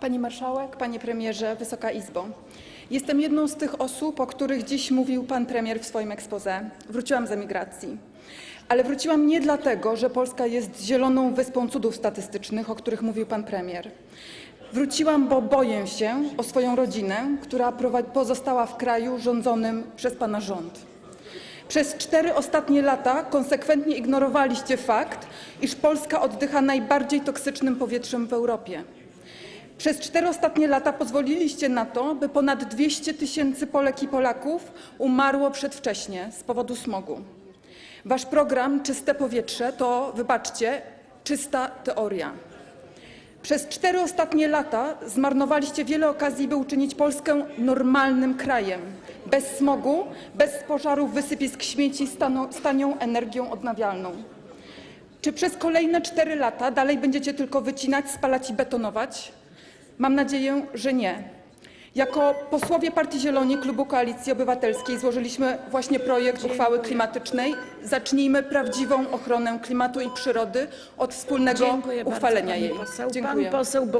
Pani Marszałek, Panie Premierze, Wysoka Izbo. Jestem jedną z tych osób, o których dziś mówił Pan Premier w swoim exposé. Wróciłam z emigracji. Ale wróciłam nie dlatego, że Polska jest zieloną wyspą cudów statystycznych, o których mówił Pan Premier. Wróciłam, bo boję się o swoją rodzinę, która pozostała w kraju rządzonym przez Pana rząd. Przez cztery ostatnie lata konsekwentnie ignorowaliście fakt, iż Polska oddycha najbardziej toksycznym powietrzem w Europie. Przez cztery ostatnie lata pozwoliliście na to, by ponad 200 tysięcy Polek i Polaków umarło przedwcześnie z powodu smogu. Wasz program Czyste Powietrze to, wybaczcie, czysta teoria. Przez cztery ostatnie lata zmarnowaliście wiele okazji, by uczynić Polskę normalnym krajem. Bez smogu, bez pożarów wysypisk śmieci z tanią energią odnawialną. Czy przez kolejne cztery lata dalej będziecie tylko wycinać, spalać i betonować? Mam nadzieję, że nie. Jako posłowie Partii Zieloni Klubu Koalicji Obywatelskiej złożyliśmy właśnie projekt uchwały klimatycznej. Zacznijmy prawdziwą ochronę klimatu i przyrody od wspólnego uchwalenia jej. Poseł. Dziękuję.